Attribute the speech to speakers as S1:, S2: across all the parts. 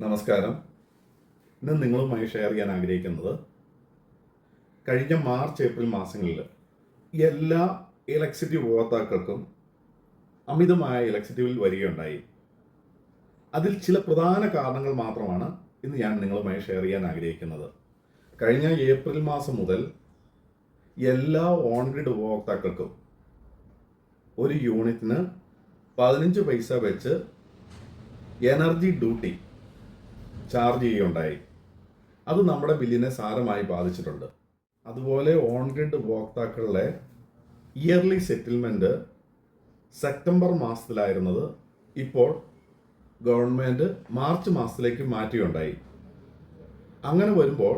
S1: നമസ്കാരം. ഇന്ന് നിങ്ങളുമായി ഷെയർ ചെയ്യാൻ ആഗ്രഹിക്കുന്നത് കഴിഞ്ഞ മാർച്ച് ഏപ്രിൽ മാസങ്ങളിൽ എല്ലാ ഇലക്ട്രിസിറ്റി ഉപഭോക്താക്കൾക്കും അമിതമായ ഇലക്ട്രിസിറ്റി ബിൽ വരികയുണ്ടായി. അതിൽ ചില പ്രധാന കാരണങ്ങൾ മാത്രമാണ് ഇന്ന് ഞാൻ നിങ്ങളുമായി ഷെയർ ചെയ്യാൻ ആഗ്രഹിക്കുന്നത്. കഴിഞ്ഞ ഏപ്രിൽ മാസം മുതൽ എല്ലാ ഓൺഗ്രിഡ് ഉപഭോക്താക്കൾക്കും ഒരു യൂണിറ്റിന് പതിനഞ്ച് പൈസ വെച്ച് എനർജി ഡ്യൂട്ടി ചാർജ് ചെയ്യുകയുണ്ടായി. അത് നമ്മുടെ ബില്ലിനെ സാരമായി ബാധിച്ചിട്ടുണ്ട്. അതുപോലെ ഓൺ ഗ്രിഡ് ഉപഭോക്താക്കളുടെ ഇയർലി സെറ്റിൽമെന്റ് സെപ്റ്റംബർ മാസത്തിലായിരുന്നത് ഇപ്പോൾ ഗവൺമെന്റ് മാർച്ച് മാസത്തിലേക്ക് മാറ്റുകയുണ്ടായി. അങ്ങനെ വരുമ്പോൾ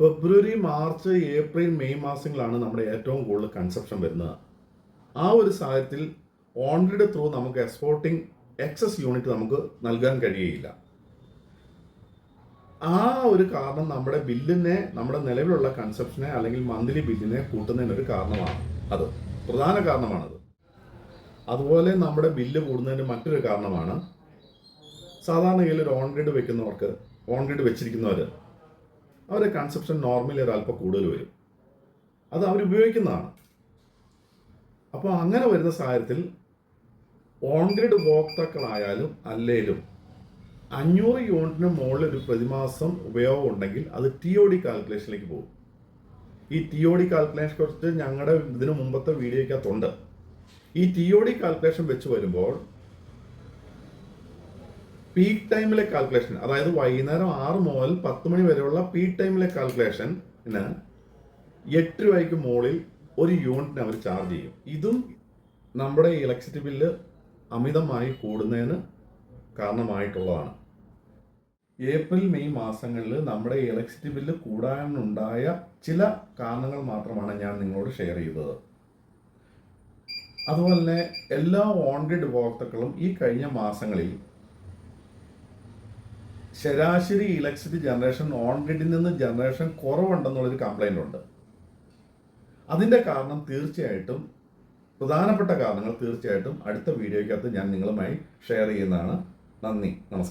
S1: ഫെബ്രുവരി മാർച്ച് ഏപ്രിൽ മെയ് മാസങ്ങളാണ് നമ്മുടെ ഏറ്റവും കൂടുതൽ കൺസപ്ഷൻ വരുന്നത്. ആ ഒരു സാഹചര്യത്തിൽ ഓൺഗ്രിഡ് ത്രൂ നമുക്ക് എക്സ്പോർട്ടിംഗ് എക്സസ് യൂണിറ്റ് നമുക്ക് നൽകാൻ കഴിയുകയില്ല ആ ഒരു കാരണം നമ്മുടെ ബില്ലിനെ നമ്മുടെ നിലവിലുള്ള കൺസെപ്ഷനെ അല്ലെങ്കിൽ മന്ത്ലി ബില്ലിനെ കൂട്ടുന്നതിനൊരു കാരണമാണ് അത്. പ്രധാന കാരണമാണത്. അതുപോലെ നമ്മുടെ ബില്ല് കൂടുന്നതിന് മറ്റൊരു കാരണമാണ് സാധാരണയിൽ ഒരു ഓൺഗ്രിഡ് വെക്കുന്നവർക്ക് ഓൺഗ്രിഡ് വെച്ചിരിക്കുന്നവർ അവരുടെ കൺസെപ്ഷൻ നോർമലി ഒരല്പം കൂടുതൽ വരും. അത് അവർ ഉപയോഗിക്കുന്നതാണ്. അപ്പോൾ അങ്ങനെ വരുന്ന സാഹചര്യത്തിൽ ഓൺ ഗ്രിഡ് ഉപഭോക്താക്കളായാലും അല്ലേലും അഞ്ഞൂറ് യൂണിറ്റിന് മുകളിൽ ഒരു പ്രതിമാസം ഉപയോഗം ഉണ്ടെങ്കിൽ അത് ടി ഒ ഡി കാൽക്കുലേഷനിലേക്ക് പോകും. ഈ ടി ഒ ഡി കാൽക്കുലേഷനെ കുറിച്ച് ഞങ്ങളുടെ ഇതിന് മുമ്പത്തെ വീഡിയോയ്ക്കകത്തുണ്ട്. ഈ ടി ഒ ഡി കാൽക്കുലേഷൻ വെച്ച് വരുമ്പോൾ പീക്ക് ടൈമിലെ കാൽക്കുലേഷൻ അതായത് വൈകുന്നേരം ആറ് മുതൽ പത്ത് മണി വരെയുള്ള പീക്ക് ടൈമിലെ കാൽക്കുലേഷന് എട്ട് രൂപയ്ക്ക് മുകളിൽ ഒരു യൂണിറ്റിന് അവർ ചാർജ് ചെയ്യും. ഇതും നമ്മുടെ ഇലക്ട്രിസിറ്റി ബില്ല് അമിതമായി കൂടുന്നതിന് കാരണമായിട്ടുള്ളതാണ്. ഏപ്രിൽ മെയ് മാസങ്ങളിൽ നമ്മുടെ ഇലക്ട്രിസിറ്റി ബില്ല് കൂടാനുണ്ടായ ചില കാരണങ്ങൾ മാത്രമാണ് ഞാൻ നിങ്ങളോട് ഷെയർ ചെയ്തത്. അതുപോലെ തന്നെ എല്ലാ ഓൺഗ്രിഡ് ഉപഭോക്താക്കളും ഈ കഴിഞ്ഞ മാസങ്ങളിൽ ശരാശരി ഇലക്ട്രിസിറ്റി ജനറേഷൻ ഓൺ ഗ്രിഡിൽ നിന്ന് ജനറേഷൻ കുറവുണ്ടെന്നുള്ളൊരു കംപ്ലൈന്റ് ഉണ്ട്. അതിന്റെ കാരണം തീർച്ചയായിട്ടും പ്രധാനപ്പെട്ട കാരണങ്ങൾ തീർച്ചയായിട്ടും അടുത്ത വീഡിയോയ്ക്കകത്ത് ഞാൻ നിങ്ങളുമായി ഷെയർ ചെയ്യുന്നതാണ്. നന്ദി. നമസ്കാരം.